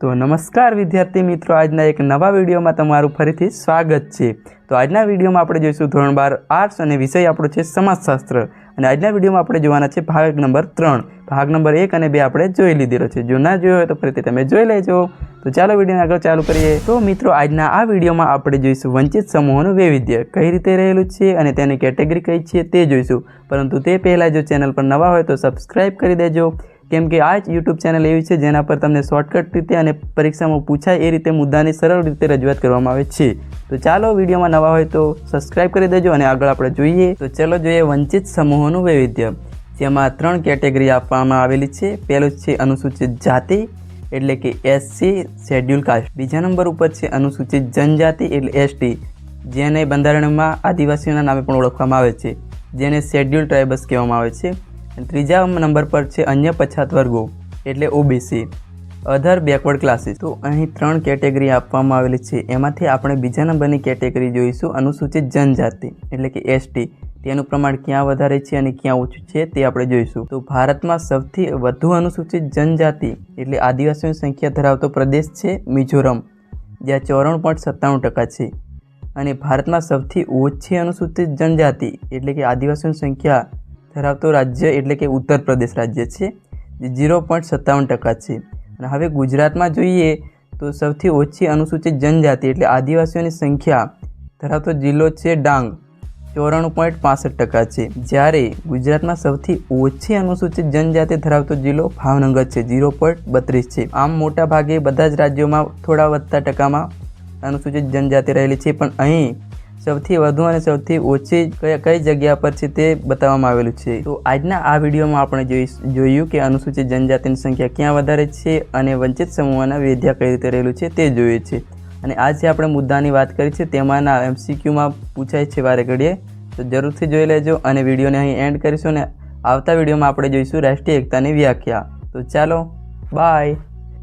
તો નમસ્કાર વિદ્યાર્થી મિત્રો, આજના એક નવા વિડીયોમાં તમારું ફરીથી સ્વાગત છે. તો આજના વિડીયોમાં આપણે જોઈશું ધોરણ બાર આર્ટ્સ અને વિષય આપણો છે સમાજશાસ્ત્ર. અને આજના વિડીયોમાં આપણે જોવાના છે ભાગ નંબર ત્રણ. ભાગ નંબર એક અને બે આપણે જોઈ લીધેલો છે. જો ના જોયો હોય તો ફરીથી તમે જોઈ લેજો. તો ચાલો વિડીયોને આગળ ચાલુ કરીએ. તો મિત્રો, આજના આ વિડીયોમાં આપણે જોઈશું વંચિત સમૂહોનું વૈવિધ્ય. કઈ રીતે રહેલું છે અને તેની કેટેગરી કઈ છે તે જોઈશું. પરંતુ તે પહેલાં જો ચેનલ પર નવા હોય તો સબસ્ક્રાઈબ કરી દેજો. કેમ કે આ જ યુટ્યુબ ચેનલ એવી છે જેના પર તમને શોર્ટકટ રીતે અને પરીક્ષામાં પૂછાય એ રીતે મુદ્દાની સરળ રીતે રજૂઆત કરવામાં આવે છે. તો ચાલો વિડીયોમાં નવા હોય તો સબસ્ક્રાઈબ કરી દેજો અને આગળ આપણે જોઈએ. તો ચલો જોઈએ વંચિત સમૂહોનું વૈવિધ્ય, જેમાં ત્રણ કેટેગરી આપવામાં આવેલી છે. પહેલું છે અનુસૂચિત જાતિ, એટલે કે એસસી શેડ્યુલ કાસ્ટ બીજા નંબર ઉપર છે અનુસૂચિત જનજાતિ, એટલે એસટી જેને બંધારણમાં આદિવાસીઓના નામે પણ ઓળખવામાં આવે છે. જેને શેડ્યુલ ટ્રાઇબસ કહેવામાં આવે છે. ત્રીજા નંબર પર છે અન્ય પછાત વર્ગો, એટલે ઓબીસી અધર બેકવર્ડ ક્લાસીસ તો અહીં ત્રણ કેટેગરી આપવામાં આવેલી છે. એમાંથી આપણે બીજા નંબરની કેટેગરી જોઈશું. અનુસૂચિત જનજાતિ, એટલે કે એસટી તેનું પ્રમાણ ક્યાં વધારે છે અને ક્યાં ઓછું છે તે આપણે જોઈશું. તો ભારતમાં સૌથી વધુ અનુસૂચિત જનજાતિ, એટલે આદિવાસીઓની સંખ્યા ધરાવતો પ્રદેશ છે મિઝોરમ, જ્યાં ચોરાણું પોઈન્ટ સત્તાણું ટકા છે. અને ભારતમાં સૌથી ઓછી અનુસૂચિત જનજાતિ, એટલે કે આદિવાસીઓની સંખ્યા ધરાવતો રાજ્ય એટલે કે ઉત્તર પ્રદેશ રાજ્ય છે, જે ઝીરો પોઈન્ટ સત્તાવન ટકા છે. અને હવે ગુજરાતમાં જોઈએ તો સૌથી ઓછી અનુસૂચિત જનજાતિ એટલે આદિવાસીઓની સંખ્યા ધરાવતો જિલ્લો છે ડાંગ, ચોરાણું પોઈન્ટ પાસઠ ટકા છે. જ્યારે ગુજરાતમાં સૌથી ઓછી અનુસૂચિત જનજાતિ ધરાવતો જિલ્લો ભાવનગર છે ઝીરો પોઈન્ટ બત્રીસ છે. આમ મોટા ભાગે બધા જ રાજ્યોમાં થોડા વધતા ટકામાં અનુસૂચિત જનજાતિ રહેલી છે, પણ અહીં સૌથી વધુ અને સૌથી ઓછી કઈ જગ્યા પર છે તે બતાવવામાં આવેલું છે? તો આજના આ વિડીયોમાં આપણે જોયું કે અનુસૂચિત જનજાતિની સંખ્યા ક્યાં વધારે છે અને વંચિત સમૂહોના વેધ્યા કઈ રીતે રહેલું છે તે જોઈએ છે. અને આજે આપણે મુદ્દાની વાત કરી છે, તેમાંના એમસીક્યુમાં પૂછાય છે વારે ઘડીએ. તો જરૂરથી જોઈ લેજો અને વિડીયોને અહીં એન્ડ કરીશું અને આવતા વિડીયોમાં આપણે જોઈશું રાષ્ટ્રીય એકતાની વ્યાખ્યા. તો ચાલો, બાય.